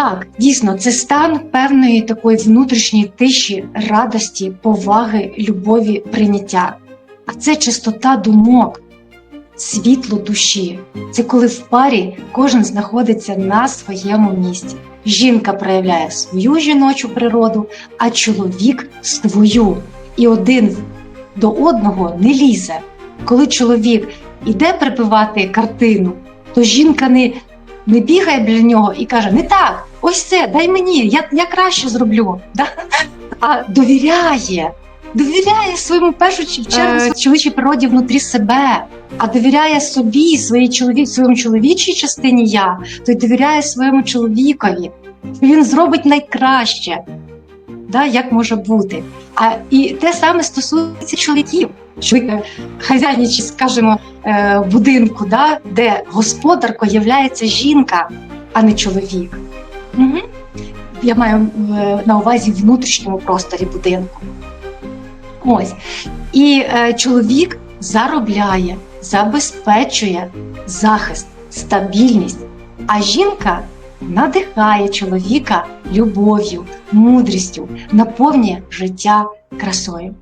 Так, дійсно, це стан певної такої внутрішньої тиші, радості, поваги, любові, прийняття. А це чистота думок, світло душі. Це коли в парі кожен знаходиться на своєму місці. Жінка проявляє свою жіночу природу, а чоловік свою. І один до одного не лізе. Коли чоловік іде припивати картину, то жінка не, не бігає біля нього і каже: не так, ось це, дай мені, я, я краще зроблю. Да? А довіряє, довіряє своєму першу чергу Е, чоловічій природі внутрі себе, а довіряє собі, своїй чоловік, своєму чоловічій частині я, то й довіряє своєму чоловікові. Він зробить найкраще, да, як може бути. А і те саме стосується чоловіків. Чоловік е, хазяйничі, скажімо, е, будинку, да, де господаркою являється жінка, а не чоловік. Угу. Я маю е, на увазі внутрішньому просторі будинку. Ось. І е, чоловік заробляє, забезпечує захист, стабільність, а жінка надихає чоловіка любов'ю, мудрістю, наповнює життя красою.